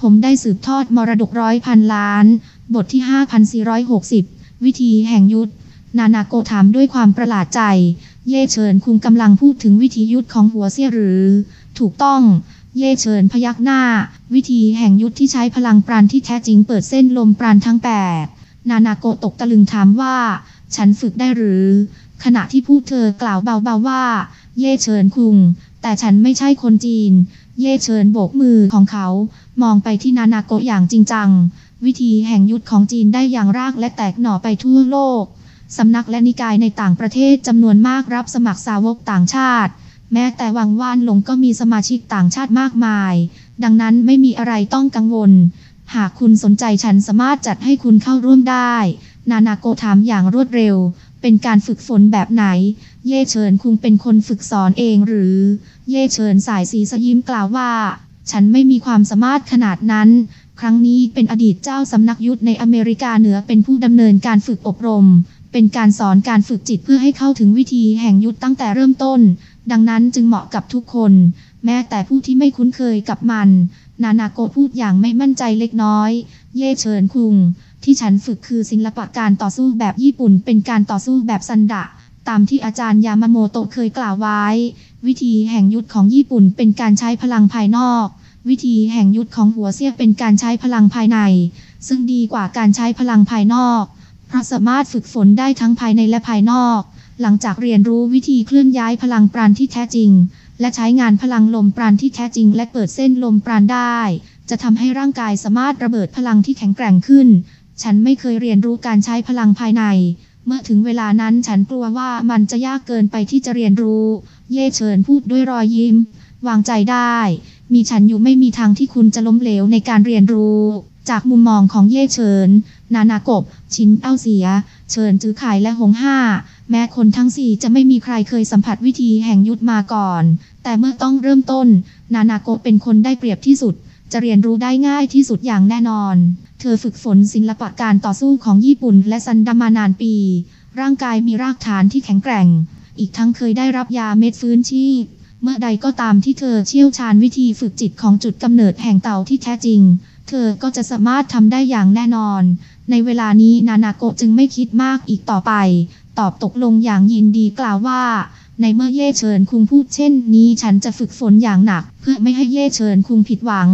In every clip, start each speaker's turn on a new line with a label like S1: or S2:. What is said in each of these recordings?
S1: ผมได้สืบทอดมรดกร้อยพันล้าน บทที่ 5460 วิธีแห่งยุทธ นานาโกถามด้วยความประหลาดใจ เย่เฉินคุงกำลังพูดถึงวิธียุทธของหัวเสี่ยหรือ ถูกต้อง เย่เฉินพยักหน้า วิธีแห่งยุทธที่ใช้พลังปราณที่แท้จริงเปิดเส้นลมปราณทั้งแปดนานาโกตกตะลึงถามว่า ฉันฝึกได้หรือ ขณะที่พูดเธอกล่าวเบาๆว่า เย่เฉินคุง แต่ฉันไม่ใช่คนจีน เย่เฉินโบกมือของเขา มองไปที่นานาโกะอย่างจริงจัง วิธีแห่งยุทธของจีนได้อย่างรากและแตกหน่อไปทั่วโลก สำนักและนิกายในต่างประเทศจำนวนมากรับสมัครสาวกต่างชาติ แม้แต่วังว่านหลงก็มีสมาชิกต่างชาติมากมาย ดังนั้นไม่มีอะไรต้องกังวล หากคุณสนใจฉันสามารถจัดให้คุณเข้าร่วมได้ นานาโกถามอย่างรวดเร็วเป็นการฝึกฝนแบบไหน เย่เฉินคุงเป็นคนฝึกสอนเองหรือ เย่เฉินสายสีสยิ้มกล่าวว่า ฉันไม่มีความสามารถขนาดนั้น ครั้งนี้เป็นอดีตเจ้าสำนักยุทธในอเมริกาเหนือเป็นผู้ดำเนินการฝึกอบรม เป็นการสอนการฝึกจิตเพื่อให้เข้าถึงวิธีแห่งยุทธตั้งแต่เริ่มต้น ดังนั้นจึงเหมาะกับทุกคน แม้แต่ผู้ที่ไม่คุ้นเคยกับมัน นานาโกพูดอย่างไม่มั่นใจเล็กน้อย เย่เฉินคุง ที่ฉันฝึกคือศิลปะการต่อสู้แบบญี่ปุ่น เป็นการต่อสู้แบบซันดะตามที่อาจารย์ยามาโมโตะเคยกล่าวไว้ วิธีแห่งยุทธของญี่ปุ่นเป็นการใช้พลังภายนอก วิธีแห่งยุทธของหัวเสี้ยเป็นการใช้พลังภายใน ซึ่งดีกว่าการใช้พลังภายนอก เพราะสามารถฝึกฝนได้ทั้งภายในและภายนอก หลังจากเรียนรู้วิธีเคลื่อนย้ายพลังปราณที่แท้จริง และใช้งานพลังลมปราณที่แท้จริง และเปิดเส้นลมปราณได้ จะทำให้ร่างกายสามารถระเบิดพลังที่แข็งแกร่งขึ้น ฉันไม่เคยเรียนรู้การใช้พลังภายใน เมื่อถึงเวลานั้นฉันกลัวว่ามันจะยากเกินไปที่จะเรียนรู้ เย่เฉินพูดด้วยรอยยิ้ม วางใจได้ มีฉันอยู่ไม่มีทางที่คุณจะล้มเหลวในการเรียนรู้ จากมุมมองของเย่เฉิน นานากบ ชินเอ้าเสีย เฉินจื้อไข่และหงห้า แม้คนทั้งสี่จะไม่มีใครเคยสัมผัสวิธีแห่งยุทธมาก่อน แต่เมื่อต้องเริ่มต้น นานากะเป็นคนได้เปรียบที่สุด จะเรียนรู้ได้ง่ายที่สุดอย่างแน่นอน เธอฝึกฝนศิลปะการต่อสู้ของญี่ปุ่นและซันดามานานปี ร่างกายมีรากฐานที่แข็งแกร่ง อีกทั้งเคยได้รับยาเม็ดฟื้นชีพ เมื่อใดก็ตามที่เธอเชี่ยวชาญวิธีฝึกจิตของจุดกำเนิดแห่งเต่าที่แท้จริง เธอก็จะสามารถทำได้อย่างแน่นอน ในเวลานี้นานาโกะจึงไม่คิดมากอีกต่อไป ตอบตกลงอย่างยินดีกล่าวว่า ในเมื่อเย่เฉินคุงพูดเช่นนี้ฉันจะฝึกฝนอย่างหนัก เพื่อไม่ให้เย่เฉินคุงผิดหวัง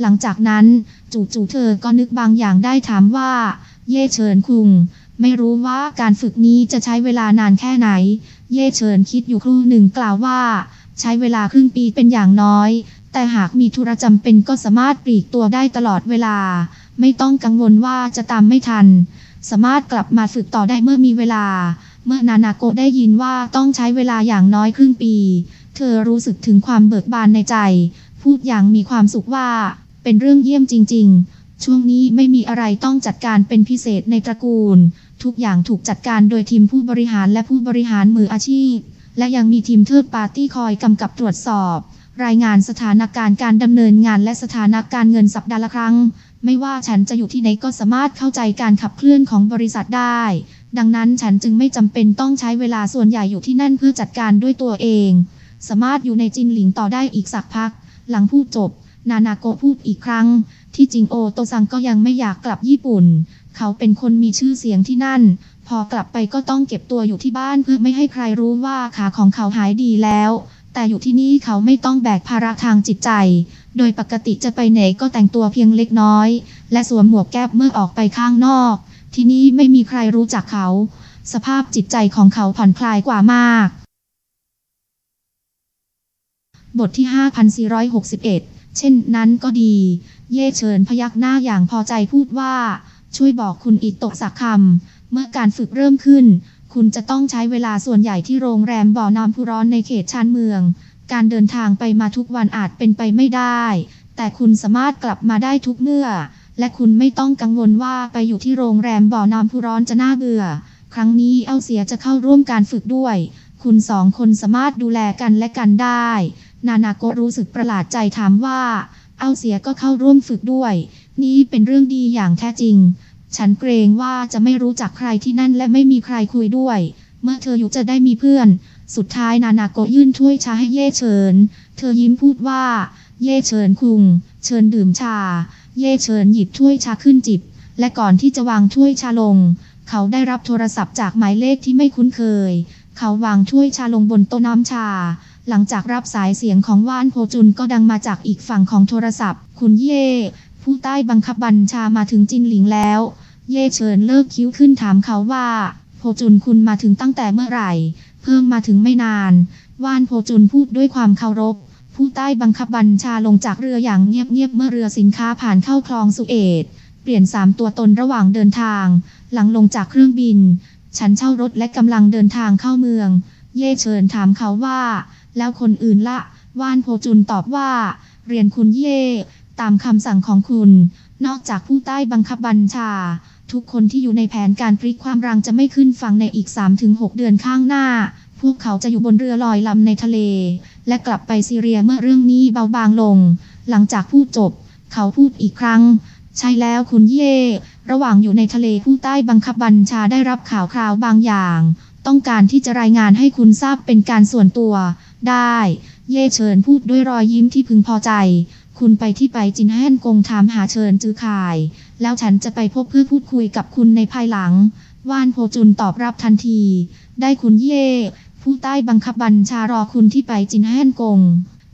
S1: หลังจากนั้น จู่ๆเธอก็นึกบางอย่างได้ถามว่า เย่เฉินคุงไม่รู้ว่าการฝึกนี้จะใช้เวลานานแค่ไหน เย่เฉินคิดอยู่ครู่หนึ่งกล่าวว่า ใช้เวลาครึ่งปีเป็นอย่างน้อย แต่หากมีธุระจำเป็นก็สามารถปลีกตัวได้ตลอดเวลา ไม่ต้องกังวลว่าจะตามไม่ทัน สามารถกลับมาฝึกต่อได้เมื่อมีเวลา เมื่อนานาโกได้ยินว่าต้องใช้เวลาอย่างน้อยครึ่งปี เธอรู้สึกถึงความเบิกบานในใจ พูดอย่างมีความสุขว่า เป็นเรื่องเยี่ยมจริง ๆช่วงนี้ไม่มีอะไรต้องจัดการเป็นพิเศษในตระกูล ทุกอย่างถูกจัดการโดยทีมผู้บริหารและผู้บริหารมืออาชีพ และยังมีทีมเทิร์ดปาร์ตี้คอยกำกับตรวจสอบ รายงานสถานการณ์การดำเนินงานและสถานการณ์เงินสัปดาห์ละครั้ง ไม่ว่าฉันจะอยู่ที่ไหนก็สามารถเข้าใจการขับเคลื่อนของบริษัทได้ ดังนั้นฉันจึงไม่จำเป็นต้องใช้เวลาส่วนใหญ่อยู่ที่นั่นเพื่อจัดการด้วยตัวเอง สามารถอยู่ในจินหลิงต่อได้อีกสักพัก หลังพูดจบ นานาโกพูดอีกครั้ง ที่จริงโอโตซังก็ยังไม่อยากกลับญี่ปุ่น เขาเป็นคนมีชื่อเสียงที่นั่น พอกลับไปก็ต้องเก็บตัวอยู่ที่บ้านเพื่อไม่ให้ใครรู้ว่าขาของเขาหายดีแล้ว แต่อยู่ที่นี่เขาไม่ต้องแบกภาระทางจิตใจ โดยปกติจะไปไหนก็แต่งตัวเพียงเล็กน้อย และสวมหมวกแก๊ปเมื่อออกไปข้างนอก ที่นี่ไม่มีใครรู้จักเขา สภาพจิตใจของเขาผ่อนคลายกว่ามาก บทที่ 5461 เช่นนั้นก็ดี เย่เฉินพยักหน้าอย่างพอใจพูดว่า ช่วยบอกคุณอิโตะสักคำ เมื่อการฝึกเริ่มขึ้น คุณจะต้องใช้เวลาส่วนใหญ่ที่โรงแรมบ่อน้ำพุร้อนในเขตชานเมือง การเดินทางไปมาทุกวันอาจเป็นไปไม่ได้ แต่คุณสามารถกลับมาได้ทุกเมื่อ และคุณไม่ต้องกังวลว่าไปอยู่ที่โรงแรมบ่อน้ำพุร้อนจะน่าเบื่อ ครั้งนี้เอาเสียจะเข้าร่วมการฝึกด้วย คุณสองคนสามารถดูแลกันและกันได้ นานาโกะรู้สึกประหลาดใจถามว่า เอาเสียก็เข้าร่วมฝึกด้วย นี่เป็นเรื่องดีอย่างแท้จริง ฉันเกรงว่าจะไม่รู้จักใครที่นั่นและไม่มีใครคุยด้วย เมื่อเธออยู่จะได้มีเพื่อน สุดท้ายนานาโกยื่นถ้วยชาให้เย่เฉิน เธอยิ้มพูดว่า เย่เฉินคุง เชิญดื่มชา เย่เฉินหยิบถ้วยชาขึ้นจิบ และก่อนที่จะวางถ้วยชาลง เขาได้รับโทรศัพท์จากหมายเลขที่ไม่คุ้นเคย เขาวางถ้วยชาลงบนโต๊ะน้ำชาหลังจากรับสายเสียงของว่านโพจุนก็ดังมาจากอีกฝั่งของโทรศัพท์ คุณเย่ ผู้ใต้บังคับบัญชามาถึงจินหลิงแล้ว เย่เฉินเลิกคิ้วขึ้นถามเขาว่า โพจุนคุณมาถึงตั้งแต่เมื่อไหร่ เพิ่งมาถึงไม่นาน ว่านโพจุนพูดด้วยความเคารพ ผู้ใต้บังคับบัญชาลงจากเรืออย่างเงียบๆเมื่อเรือสินค้าผ่านเข้าคลองสุเอตเปลี่ยนสามตัวตนระหว่างเดินทาง หลังลงจากเครื่องบิน ฉันเช่ารถและกำลังเดินทางเข้าเมือง เย่เฉินถามเขาว่า แล้วคนอื่นละ ว่านโพจุนตอบว่า เรียนคุณเย่ ตามคำสั่งของคุณ นอกจากผู้ใต้บังคับบัญชา ทุกคนที่อยู่ในแผนการพลิกความรังจะไม่ขึ้นฝั่งในอีก 3-6 เดือนข้างหน้า พวกเขาจะอยู่บนเรือลอยลำในทะเล และกลับไปซีเรียเมื่อเรื่องนี้เบาบางลง หลังจากพูดจบ เขาพูดอีกครั้ง ใช่แล้วคุณเย่ ระหว่างอยู่ในทะเลผู้ใต้บังคับบัญชาได้รับข่าวคราวบางอย่าง ต้องการที่จะรายงานให้คุณทราบเป็นการส่วนตัว ได้ เย่เฉินพูดด้วยรอยยิ้มที่พึงพอใจ คุณไปที่ไปจินแฮนกงถามหาเชิญจือข่าย แล้วฉันจะไปพบเพื่อพูดคุยกับคุณในภายหลัง ว่านโพจุนตอบรับทันที ได้คุณเย่ ผู้ใต้บังคับบัญชารอคุณที่ไปจินแฮนกง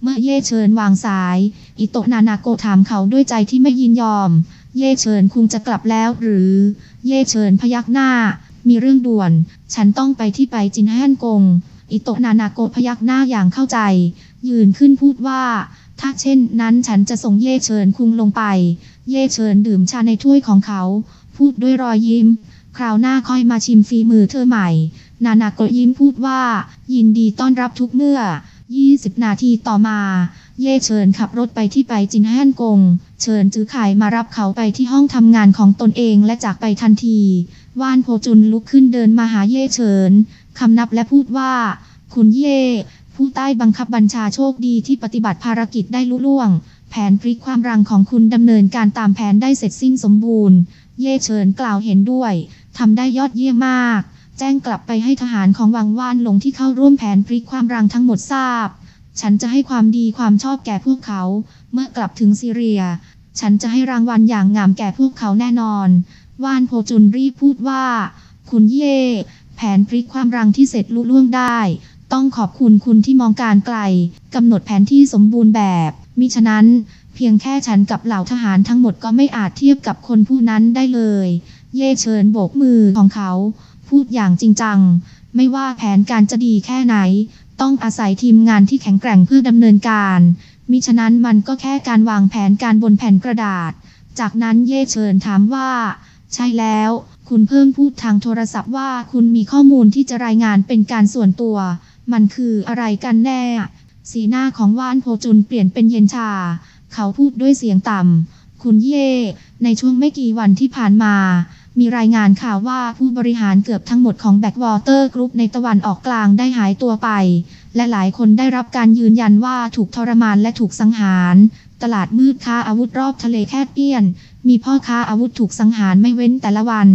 S1: เมื่อเย่เชิญวางสาย อิโตะนานาโกถามเขาด้วยใจที่ไม่ยินยอม เย่เชิญคุงจะกลับแล้วหรือ เย่เชิญพยักหน้า มีเรื่องด่วน ฉันต้องไปที่ไปจินแฮนกง อิโตะนานาโกพยักหน้าอย่างเข้าใจ ยืนขึ้นพูดว่า ถ้าเช่นนั้นฉันจะส่งเย่เชิญคุงลงไป เย่เชิญดื่มชาในถ้วยของเขา พูดด้วยรอยยิ้ม คราวหน้าค่อยมาชิมฝีมือเธอใหม่ นานาโกยิ้มพูดว่า ยินดีต้อนรับทุกเมื่อ 20 นาทีต่อมา เย่เชิญขับรถไปที่ไปจินแฮนกง เชิญจื้อไข่มารับเขาไปที่ห้องทำงานของตนเองและจากไปทันที ว่านโพจุนลุกขึ้นเดินมาหาเย่เฉินคำนับและพูดว่า คุณเย่ ผู้ใต้บังคับบัญชาโชคดีที่ปฏิบัติภารกิจได้ลุล่วง แผนพลิกความรังของคุณดำเนินการตามแผนได้เสร็จสิ้นสมบูรณ์ เย่เฉินกล่าวเห็นด้วยทำได้ยอดเยี่ยมมาก แจ้งกลับไปให้ทหารของวังว่านหลงที่เข้าร่วมแผนพลิกความรังทั้งหมดทราบ ฉันจะให้ความดีความชอบแก่พวกเขา เมื่อกลับถึงซีเรีย ฉันจะให้รางวัลอย่างงามแก่พวกเขาแน่นอน ว่านโพจุนรีพูดว่า คุณเย่แผนพลิกความรังที่เสร็จลุล่วงได้ ต้องขอบคุณคุณที่มองการไกลกำหนดแผนที่สมบูรณ์แบบ มิฉะนั้น เพียงแค่ฉันกับเหล่าทหารทั้งหมดก็ไม่อาจเทียบกับคนผู้นั้นได้เลย เย่เชิญโบกมือของเขา พูดอย่างจริงจัง ไม่ว่าแผนการจะดีแค่ไหน ต้องอาศัยทีมงานที่แข็งแกร่งเพื่อดำเนินการ มิฉะนั้นมันก็แค่การวางแผนการบนแผ่นกระดาษ จากนั้นเย่เชิญถามว่า ใช่แล้วคุณเพิ่งพูดทางโทรศัพท์ว่าคุณมีข้อมูลที่จะรายงานเป็นการส่วนตัว มันคืออะไรกันแน่ สีหน้าของว่านโพจุนเปลี่ยนเป็นเย็นชา เขาพูดด้วยเสียงต่ำ คุณเย่ ในช่วงไม่กี่วันที่ผ่านมา มีรายงานข่าวว่าผู้บริหารเกือบทั้งหมดของแบ็กวอเตอร์กรุ๊ปในตะวันออกกลางได้หายตัวไป และหลายคนได้รับการยืนยันว่าถูกทรมานและถูกสังหาร ตลาดมืดค้าอาวุธรอบทะเลแคบเปี้ยน มีพ่อค้าอาวุธถูกสังหารไม่เว้นแต่ละวัน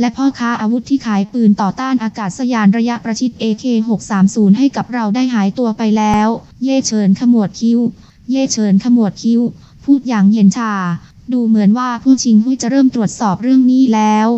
S1: และพ่อค้าอาวุธที่ขายปืนต่อต้านอากาศยานระยะประชิด AK-630 ให้กับเราได้หายตัวไปแล้ว เย่เฉินขมวดคิ้ว เย่เฉินขมวดคิ้ว พูดอย่างเย็นชา ดูเหมือนว่าผู้ชิงหุ้ยจะเริ่มตรวจสอบเรื่องนี้แล้ว